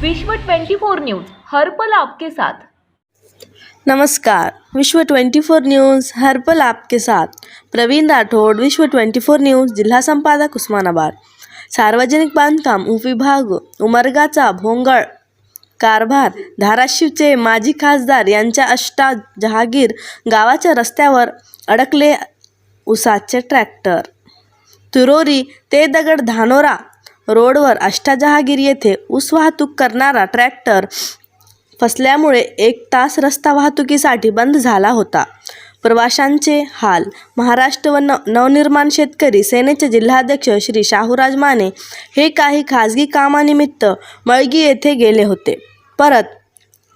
विश्व 24 न्यूज हर्पल आपके साथ. नमस्कार विश्व 24 न्यूज़ हर्पल आपके साथ. प्रवीण राठोड विश्व 24 न्यूज़ जिल्हा संपादक उस्मानाबाद. सार्वजनिक बांधकाम उपविभाग उमरगाचा भोंगळ. कारभार धाराशिवचे माजी खासदार यांच्या अष्टा जहागीर गावाच्या रस्त्यावर अडकले उसाचे ट्रॅक्टर. तुरोरी ते दगड धानोरा. रोडवर अष्टाजहागीर येथे ऊस वाहतूक करणारा ट्रॅक्टर फसल्यामुळे एक तास रस्ता वाहतुकीसाठी बंद झाला होता. प्रवाशांचे हाल. महाराष्ट्र व न नवनिर्माण शेतकरी सेनेचे जिल्हाध्यक्ष श्री शाहूराज माने हे काही खाजगी कामानिमित्त मळगी येथे गेले होते. परत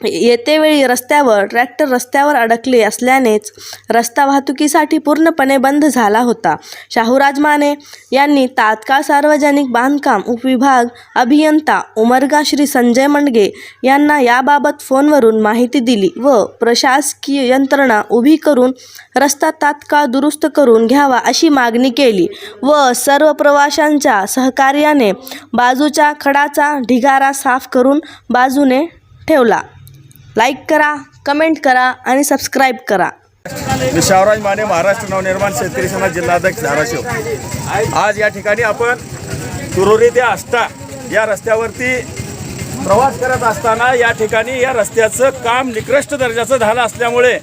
येतेवेळी रस्त्यावर ट्रॅक्टर रस्त्यावर अडकले असल्यानेच रस्ता वाहतुकीसाठी पूर्णपणे बंद झाला होता. शाहूराज माने यांनी तात्काळ सार्वजनिक बांधकाम उपविभाग अभियंता उमरगा श्री संजय मंडगे यांना याबाबत फोनवरून माहिती दिली व प्रशासकीय यंत्रणा उभी करून रस्ता तात्काळ दुरुस्त करून घ्यावा अशी मागणी केली व सर्व प्रवाशांच्या सहकार्याने बाजूच्या खडाचा ढिगारा साफ करून बाजूने ठेवला. लाईक करा कमेंट करा आणि सबस्क्राईब करा. मी शाहराज माने महाराष्ट्र नवनिर्माण शेतकरी समाज जिल्हाध्यक्ष धाराशिव. आज या ठिकाणी आपण तुरोरी ते आष्टा या रस्त्यावरती प्रवास करत असताना या ठिकाणी या रस्त्याचं काम निकृष्ट दर्जाचं झालं असल्यामुळे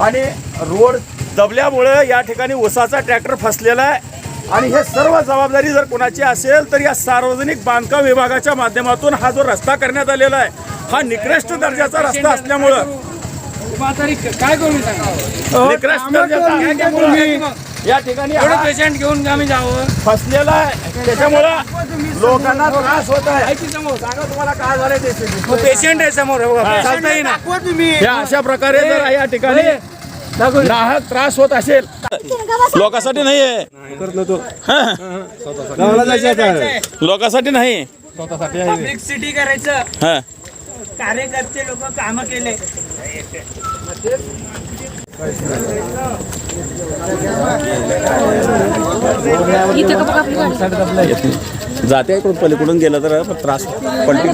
आणि रोड दबल्यामुळं या ठिकाणी उसाचा ट्रॅक्टर फसलेला आहे. आणि हे सर्व जबाबदारी जर कोणाची असेल तर या सार्वजनिक बांधकाम विभागाच्या माध्यमातून हा जो रस्ता करण्यात आलेला आहे हा निकृष्ट दर्जाचा रस्ता असल्यामुळं. काय करू मी सांगा निकृष्ट दर्जाचा या ठिकाणी एवढं पेशंट घेऊन आम्ही जावं? फसलेला आहे. त्याच्यामुळं लोकांना त्रास होत आहे. ऐकी समोर सांगा तुम्हाला काय झालंय ते मग पेशंट आहे समोर अशा प्रकारे जर या ठिकाणी नाहक त्रास होत असेल. लोकांसाठी नाही लोकांसाठी नाही. पब्लिक सिटी करायचं. हा. कार्यकर्ते लोक काम केले. जाते इकडून पलीकडून गेलं तर पण त्रास. पलटी.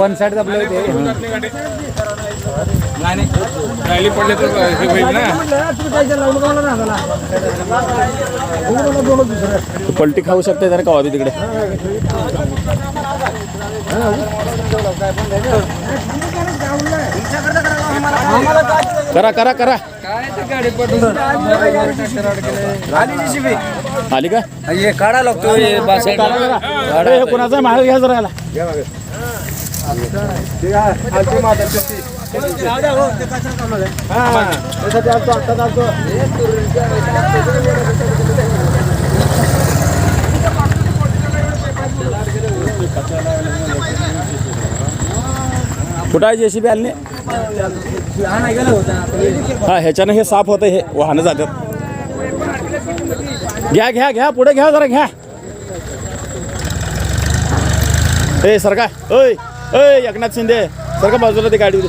वन साइड राहिली पडले तर हे होईल ना तू पलटी खाऊ शकते जरा का तिकडे करा करा करा आली का हे काढा लागतो हे बस अरे हे कोणाचा माल घ्या जरा कुठं आहे जेसीबी आली हा ह्याच्यानं हे साफ होतं हे वाहनं जातात. घ्या घ्या घ्या पुढे घ्या जरा घ्या. ए सरका ओय ओय एकनाथ शिंदे सरका बाजूला ते गाडी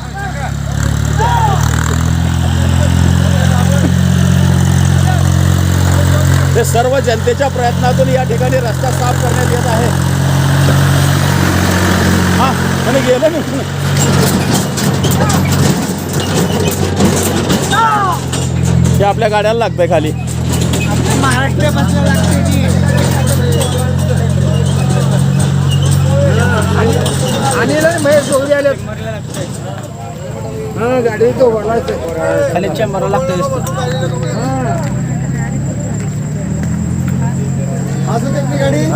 ते सर्व जनतेच्या प्रयत्नातून या ठिकाणी रस्ता साफ करण्यात येत आहे. हा आणि गेलं नाही. ते आपल्या गाड्याला लागतंय खाली. खाली चेंबरला लागतं नमस्कार.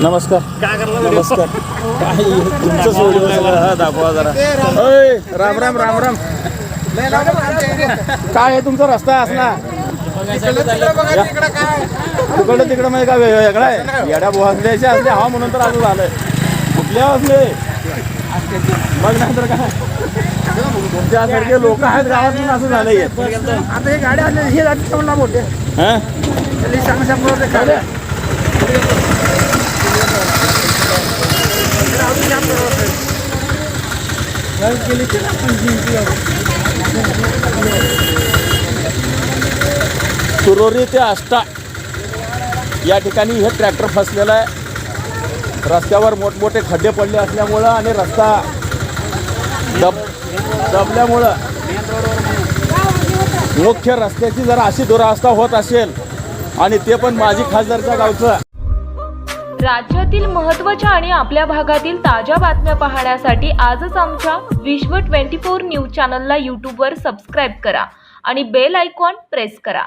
नमस्कार. काय तुमचं हा दाखवा जरा. ओय, राम राम राम राम. काय आहे तुमचा रस्ता असला? तिकडं तिकडं म्हणजे काय वेगळा आहे? येड्या बोहासल्याचे असले हा म्हणून तर असं झालंय. कुठल्या असले? मग नंतर काय. तुमच्यासारखे लोक आहेत गावात म्हणून असं झालंय. आता हे गाडी आले हे जाते मोठे. हा? तुरोरी ते आष्टा या ठिकाणी हे ट्रॅक्टर फसलेलं आहे. रस्त्यावर मोठमोठे खड्डे पडले असल्यामुळं आणि रस्ता दब दबल्यामुळं मुख्य रस्त्याची जर अशी दुरावस्था होत असेल आणि ते पण माझी खासदारच्या गावचं. राज्यातील महत्त्वाच्या आणि आपल्या भागातील ताज्या बातम्या पाहण्यासाठी आजच आमच्या विश्व ट्वेंटी फोर न्यूज चॅनलला यूट्यूबवर सबस्क्राईब करा आणि बेल आयकॉन प्रेस करा.